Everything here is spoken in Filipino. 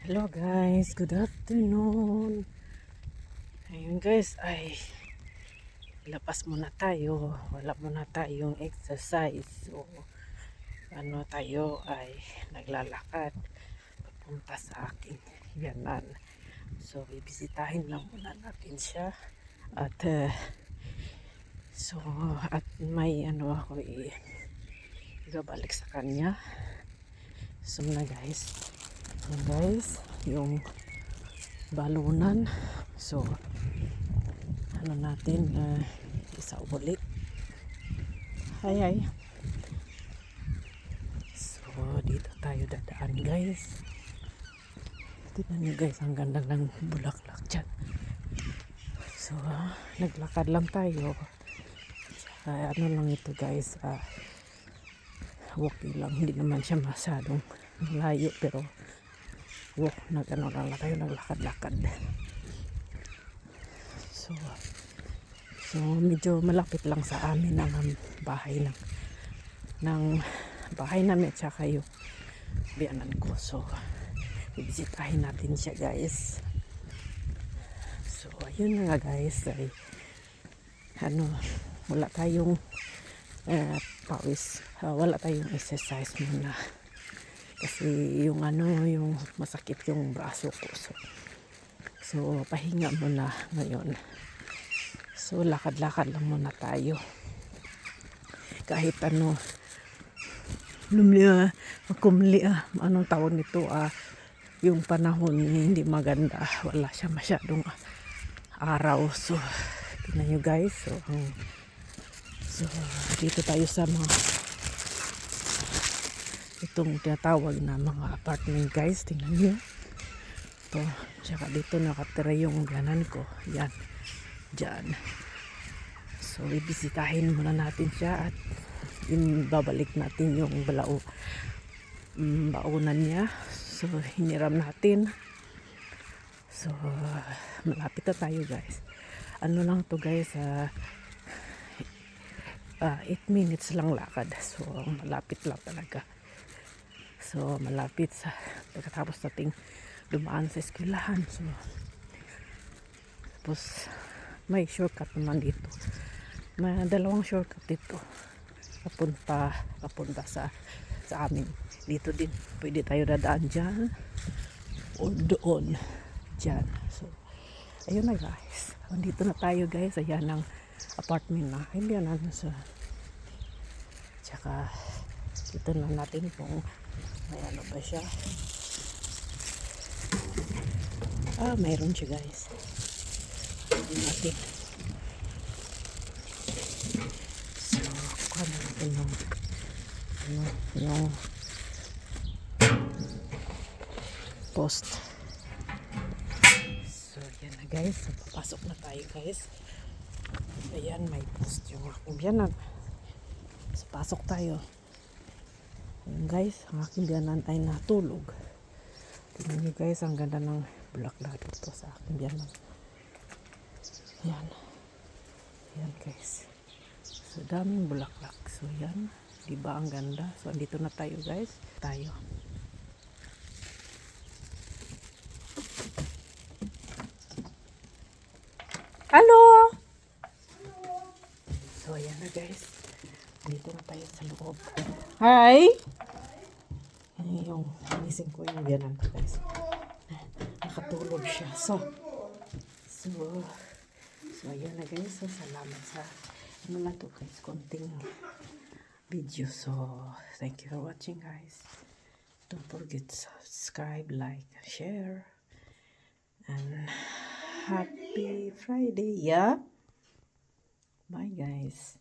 Hello guys, good afternoon. Ayun guys, ay lapas muna tayo. Wala muna tayong exercise. So, ano tayo ay naglalakad papunta sa aking yanan. So, bibisitahin lang muna natin siya. At, eh, so, at may ano ako i ibabalik sa kanya. So na guys. Yan guys, yung balunan. So, ano natin, uh, isa ulit. Hi, hi. So, dito tayo dadaan guys. Tignan nyo guys, ang ganda ng bulaklak dyan. So, naglakad lang tayo. Tsaka, ano lang ito guys, ah, walking lang. Hindi naman siya masyadong malayo pero walk, nag ano lang tayo, naglakad-lakad. So, so medyo malapit lang sa amin ang bahay ng ng bahay namin at saka yung biyanan ko. So, bibisitahin natin siya guys. So, ayun na nga guys. Ay, ano, wala tayong eh, pawis. Ah, wala tayong exercise muna. Kasi yung ano, yung masakit yung braso ko. So, so pahinga muna ngayon. So, lakad-lakad lang muna tayo. Kahit ano, lumia, kumli, ah, anong tawag nito, ah, yung panahon hindi maganda. Wala siya masyadong araw. So, tingnan guys. So, ang So, dito tayo sa mga itong tinatawag na mga apartment guys. Tingnan nyo. Ito. Tsaka dito nakatira yung ganan ko. Yan. Diyan. So, ibisitahin muna natin siya at babalik natin yung balao um, baunan niya. So, hiniram natin. So, malapit na tayo guys. Ano lang to guys, ah, ah 8 minutes lang lakad. So, malapit lang talaga. So, malapit sa pagkatapos nating dumaan sa eskwelahan. So, tapos, may shortcut naman dito. May dalawang shortcut dito. Papunta, papunta sa sa amin. Dito din. Pwede tayo dadaan dyan. O doon. Dyan. So, ayun na guys. Nandito na tayo guys. Ayan ang apartment na hindi na sa tsaka ito na natin kung may ano ba siya. Ah mayroon siya guys. Tingnan natin. So kuha na natin yung ano yung post. So yan na guys. So, papasok na tayo guys. Ayan, may post yung aking biyanan. So, pasok tayo. Guys, ang aking biyanan ay natulog. Tingnan nyo guys, ang ganda ng bulaklak dito sa aking biyanan. Ayan. Ayan guys. So, daming bulaklak. So, yan. Diba ang ganda? So, andito na tayo guys. Tayo. Hello! So, ayan na guys. Dito na tayo sa loob. Hi! Yung gising ko yung biyanan ko guys. Nakatulog siya. So, so, so ayan na guys. So, salamat sa ano lang to guys. Konting video. So, thank you for watching guys. Don't forget to subscribe, like, share. And happy Friday, yeah? Bye guys.